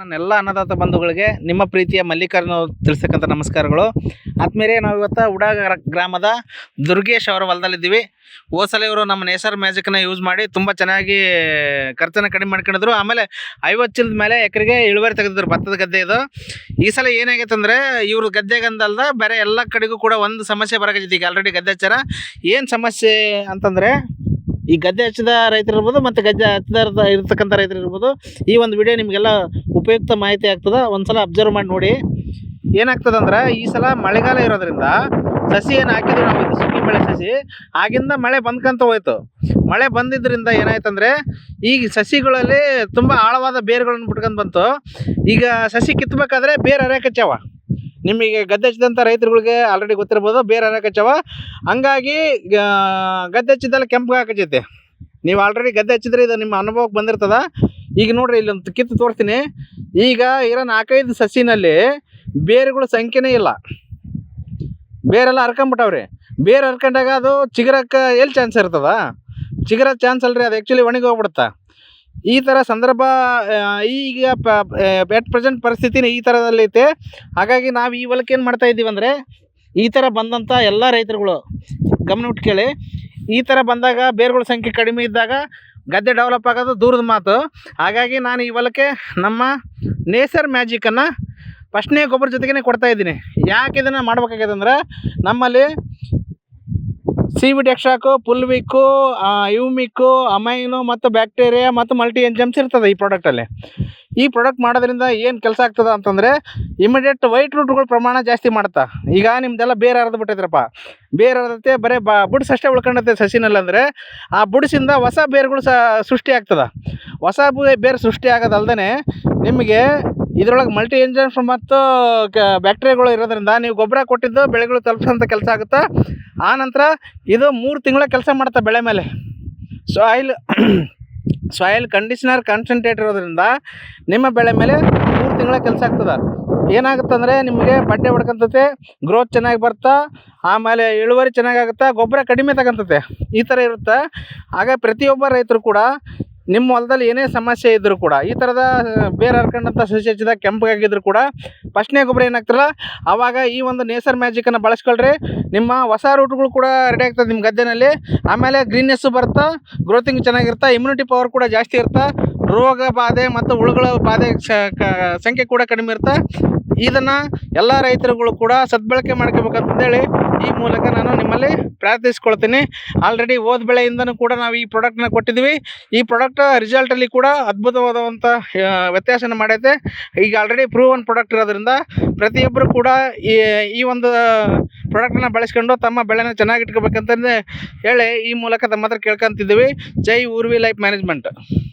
ನನ್ನೆಲ್ಲ ಅನ್ನದಾತ ಬಂಧುಗಳಿಗೆ, ನಿಮ್ಮ ಪ್ರೀತಿಯ ಮಲ್ಲಿಕಾರ್ಜುನ ಅವ್ರು ತಿಳಿಸ್ತಕ್ಕಂಥ ನಮಸ್ಕಾರಗಳು. ಆದ್ಮೇಲೆ ನಾವು ಇವತ್ತು ಉಡಾಗ ಗ್ರಾಮದ ದುರ್ಗೇಶ್ ಅವರ ಹೊಲದಲ್ಲಿದ್ದೀವಿ ಹೋದ ಸಲ ಇವರು ನಮ್ಮ ನೇಸರ್ ಮ್ಯಾಜಿಕ್ನ ಯೂಸ್ ಮಾಡಿ ತುಂಬ ಚೆನ್ನಾಗಿ ಖರ್ಚನ್ನು ಕಡಿಮೆ ಮಾಡ್ಕೊಂಡಿದ್ರು. ಆಮೇಲೆ ಐವತ್ತು ಚಿಲ್ಲದ ಮೇಲೆ ಎಕರೆಗೆ ಇಳುವರಿ ತೆಗೆದಿದ್ರು ಭತ್ತದ ಗದ್ದೆ ಇದು. ಈ ಸಲ ಏನಾಗೈತೆ ಅಂದರೆ ಇವ್ರ ಗದ್ದೆಗಂದಲ್ದ ಬೇರೆ ಎಲ್ಲ ಕಡೆಗೂ ಕೂಡ ಒಂದು ಸಮಸ್ಯೆ ಬರಕತ್ತೈತಿ ಈಗ ಆಲ್ರೆಡಿ ಗದ್ದೆ ಹಚ್ಚಾರ. ಏನು ಸಮಸ್ಯೆ ಅಂತಂದರೆ ಈ ಗದ್ದೆ ಹಚ್ಚಿದ ರೈತರು ಇರ್ಬೋದು ಮತ್ತು ಗದ್ದೆ ಹಚ್ಚದ ಇರ್ತಕ್ಕಂಥ ರೈತರು ಇರ್ಬೋದು, ಈ ಒಂದು ವಿಡಿಯೋ ನಿಮಗೆಲ್ಲ ಉಪಯುಕ್ತ ಮಾಹಿತಿ ಆಗ್ತದೆ, ಒಂದ್ಸಲ ಅಬ್ಸರ್ವ್ ಮಾಡಿ ನೋಡಿ. ಏನಾಗ್ತದಂದ್ರೆ, ಈ ಸಲ ಮಳೆಗಾಲ ಇರೋದ್ರಿಂದ ಸಸಿ ಏನು ಹಾಕಿದ್ವಿ ನಾವು ಇದು ಸುಗ್ಗಿ ಬೆಳೆ ಸಸಿ, ಆಗಿಂದ ಮಳೆ ಬಂದ್ಕಂತ ಹೋಯ್ತು. ಮಳೆ ಬಂದಿದ್ದರಿಂದ ಏನಾಯ್ತಂದ್ರೆ ಈಗ ಸಸಿಗಳಲ್ಲಿ ತುಂಬ ಆಳವಾದ ಬೇರುಗಳನ್ನು ಬಿಟ್ಕೊಂಡು ಬಂತು. ಈಗ ಸಸಿ ಕಿತ್ತಬೇಕಾದ್ರೆ ಬೇರೆ ಹರಿಯಕಚ್ಚಾವ ನಿಮಗೆ ಗದ್ದೆ ಹಚ್ಚಿದಂಥ ರೈತರುಗಳಿಗೆ ಆಲ್ರೆಡಿ ಗೊತ್ತಿರ್ಬೋದು, ಬೇರೆ ಹರಿಯಕಚ್ಚಾವ ಹಂಗಾಗಿ ಗದ್ದೆ ಹಚ್ಚಿದ್ದೆಲ್ಲ ಕೆಂಪು ಹಾಕಚ್ಚೈತೆ ನೀವು ಆಲ್ರೆಡಿ ಗದ್ದೆ ಹಚ್ಚಿದ್ರೆ ಇದು ನಿಮ್ಮ ಅನುಭವಕ್ಕೆ ಬಂದಿರ್ತದ. ಈಗ ನೋಡ್ರಿ ಇಲ್ಲೊಂದು ಕಿತ್ತು ತೋರಿಸ್ತೀನಿ. ಈಗ ಇರೋ ನಾಲ್ಕೈದು ಸಸಿನಲ್ಲಿ ಬೇರುಗಳ ಸಂಖ್ಯೆನೇ ಇಲ್ಲ. ಬೇರೆಲ್ಲ ಹರ್ಕೊಂಬಿಟ್ಟವ್ರಿ. ಬೇರೆ ಹರ್ಕೊಂಡಾಗ ಅದು ಚಿಗರಕ್ಕೆ ಎಲ್ಲಿ ಚಾನ್ಸ್ ಇರ್ತದ? ಚಿಗುರ ಚಾನ್ಸ್ ಅಲ್ರಿ, ಅದು ಆ್ಯಕ್ಚುಲಿ ಒಣಗಿ ಹೋಗ್ಬಿಡುತ್ತೆ? ಈ ಥರ ಸಂದರ್ಭ ಈಗ ಎಟ್ ಪ್ರೆಸೆಂಟ್ ಪರಿಸ್ಥಿತಿನ ಈ ಥರದಲ್ಲೈತೆ ಹಾಗಾಗಿ ನಾವು ಈ ಹೊಲಕ್ಕೆ ಏನು ಮಾಡ್ತಾ ಇದ್ದೀವಿ ಅಂದರೆ, ಈ ಥರ ಬಂದಂಥ ಎಲ್ಲ ರೈತರುಗಳು ಗಮನವಿಟ್ಟು ಕೇಳಿ. ಈ ಥರ ಬಂದಾಗ ಬೇರುಗಳ ಸಂಖ್ಯೆ ಕಡಿಮೆ ಇದ್ದಾಗ ಗದ್ದೆ ಡೆವಲಪ್ ಆಗೋದು ದೂರದ ಮಾತು. ಹಾಗಾಗಿ ನಾನು ಈ ಹೊಲಕ್ಕೆ ನಮ್ಮ ನೇಸರ್ ಮ್ಯಾಜಿಕನ್ನು ಫಸ್ಟ್ನೇ ಗೊಬ್ಬರ ಜೊತೆಗೇ ಕೊಡ್ತಾ ಇದ್ದೀನಿ. ಯಾಕೆ ಇದನ್ನು ಮಾಡ್ಬೇಕಾಗ್ಯದ ಅಂದ್ರೆ ನಮ್ಮಲ್ಲಿ ಸಿ ವಿ ಪುಲ್ ಪುಲ್ವಿಕ್ಕು ಯುಮಿಕ್ಕು ಅಮೈನು ಮತ್ತು ಬ್ಯಾಕ್ಟೀರಿಯಾ ಮತ್ತು ಮಲ್ಟಿ ಎಂಜಮ್ಸ್ ಇರ್ತದೆ ಈ ಪ್ರಾಡಕ್ಟಲ್ಲಿ ಈ ಪ್ರಾಡಕ್ಟ್ ಮಾಡೋದ್ರಿಂದ ಏನು ಕೆಲಸ ಆಗ್ತದೆ ಅಂತಂದರೆ ಇಮಿಡಿಯೇಟ್ ವೈಟ್ ರೂಟ್ಗಳ ಪ್ರಮಾಣ ಜಾಸ್ತಿ ಮಾಡ್ತಾ ಈಗ ನಿಮ್ದೆಲ್ಲ ಬೇರೆ ಹರಿದು ಬಿಟ್ಟಿದ್ರಪ್ಪ. ಬೇರೆ ಹರಿದತ್ತೆ, ಬರೀ ಬಾ, ಬುಡ್ಸ್ ಅಷ್ಟೇ ಉಳ್ಕೊಂಡತ್ತೆ ಸಸಿನಲ್ಲಂದರೆ ಆ ಬುಡ್ಸಿಂದ ಹೊಸ ಬೇರುಗಳು ಸಹ ಸೃಷ್ಟಿ ಆಗ್ತದೆ. ಹೊಸ ಬೇರು ಸೃಷ್ಟಿ ಆಗೋದಲ್ದೇ ನಿಮಗೆ ಇದರೊಳಗೆ ಮಲ್ಟಿ ಇಂಜನ್ಸ್ ಮತ್ತು ಬ್ಯಾಕ್ಟೀರಿಯಾಗಳು ಇರೋದ್ರಿಂದ ನೀವು ಗೊಬ್ಬರ ಕೊಟ್ಟಿದ್ದು ಬೆಳೆಗಳು ತಲುಪಿಸೋಂಥ ಕೆಲಸ ಆಗುತ್ತೆ? ಆ ನಂತರ ಇದು ಮೂರು ತಿಂಗಳ ಕೆಲಸ ಮಾಡುತ್ತೆ ಬೆಳೆ ಮೇಲೆ? ಸಾಯಿಲ್ ಸಾಯಿಲ್ ಕಂಡೀಷನರ್ ಕಾನ್ಸಂಟ್ರೇಟ್ ಇರೋದ್ರಿಂದ ನಿಮ್ಮ ಬೆಳೆ ಮೇಲೆ ಮೂರು ತಿಂಗಳ ಕೆಲಸ ಆಗ್ತದೆ. ಏನಾಗುತ್ತೆ ಅಂದರೆ ನಿಮಗೆ ಬಟ್ಟೆ ಹೊಡ್ಕೊಂತತೆ ಗ್ರೋತ್ ಚೆನ್ನಾಗಿ ಬರ್ತಾ, ಆಮೇಲೆ ಇಳುವರಿ ಚೆನ್ನಾಗಾಗುತ್ತೆ, ಗೊಬ್ಬರ ಕಡಿಮೆ ತಗೊಂತತೆ. ಈ ಥರ ಇರುತ್ತೆ. ಆಗ ಪ್ರತಿಯೊಬ್ಬ ರೈತರು ಕೂಡ ನಿಮ್ಮ ಹೊಲದಲ್ಲಿ ಏನೇ ಸಮಸ್ಯೆ ಇದ್ದರೂ ಕೂಡ, ಈ ಥರದ ಬೇರೆ ಹರ್ಕೊಂಡಂಥ ಸಸಿ ಹಚ್ಚಿದಾಗ ಕೆಂಪಗಾಗಿದ್ರು ಕೂಡ, ಫಸ್ಟ್ನೇ ಗೊಬ್ಬರ ಏನಾಗ್ತಿರಲ್ಲ ಆವಾಗ ಈ ಒಂದು ನೇಸರ್ ಮ್ಯಾಜಿಕನ್ನು ಬಳಸ್ಕೊಳ್ರಿ. ನಿಮ್ಮ ಹೊಸ ರೂಟ್ಗಳು ಕೂಡ ರೆಡಿ ಆಗ್ತದೆ ನಿಮ್ಮ ಗದ್ದೆನಲ್ಲಿ. ಆಮೇಲೆ ಗ್ರೀನ್ನೆಸ್ಸು ಬರ್ತಾ ಗ್ರೋತಿಂಗ್ ಚೆನ್ನಾಗಿರ್ತಾ ಇಮ್ಯುನಿಟಿ ಪವರ್ ಕೂಡ ಜಾಸ್ತಿ ಇರ್ತಾ, ರೋಗ ಬಾಧೆ ಮತ್ತು ಹುಳುಗಳ ಬಾಧೆ ಸಂಖ್ಯೆ ಕೂಡ ಕಡಿಮೆ ಇರ್ತಾ ಇದನ್ನು ಎಲ್ಲ ರೈತರುಗಳು ಕೂಡ ಸದ್ಬಳಕೆ ಮಾಡ್ಕೋಬೇಕಂತಂದೇಳಿ ಈ ಮೂಲಕ ನಾನು ನಿಮ್ಮಲ್ಲಿ ಪ್ರಾರ್ಥಿಸ್ಕೊಳ್ತೀನಿ. ಆಲ್ರೆಡಿ ಹೋದ ಬೆಳೆಯಿಂದನೂ ಕೂಡ ನಾವು ಈ ಪ್ರಾಡಕ್ಟ್ನ ಕೊಟ್ಟಿದ್ವಿ ಈ ಪ್ರಾಡಕ್ಟ್ ರಿಸಲ್ಟಲ್ಲಿ ಕೂಡ ಅದ್ಭುತವಾದಂಥ ವ್ಯತ್ಯಾಸನ ಮಾಡೈತೆ. ಈಗ ಆಲ್ರೆಡಿ ಪ್ರೂವನ್ ಪ್ರಾಡಕ್ಟ್ ಇರೋದ್ರಿಂದ ಪ್ರತಿಯೊಬ್ಬರು ಕೂಡ ಈ ಈ ಒಂದು ಪ್ರಾಡಕ್ಟನ್ನ ಬಳಸ್ಕೊಂಡು ತಮ್ಮ ಬೆಳೆನ ಚೆನ್ನಾಗಿ ಇಟ್ಕೋಬೇಕಂತಂದು ಹೇಳಿ ಈ ಮೂಲಕ ತಮ್ಮ ಹತ್ರ ಕೇಳ್ಕೊಂತಿದ್ದೀವಿ. ಜೈ ಊರ್ವಿ ಲೈಫ್ ಮ್ಯಾನೇಜ್ಮೆಂಟ್.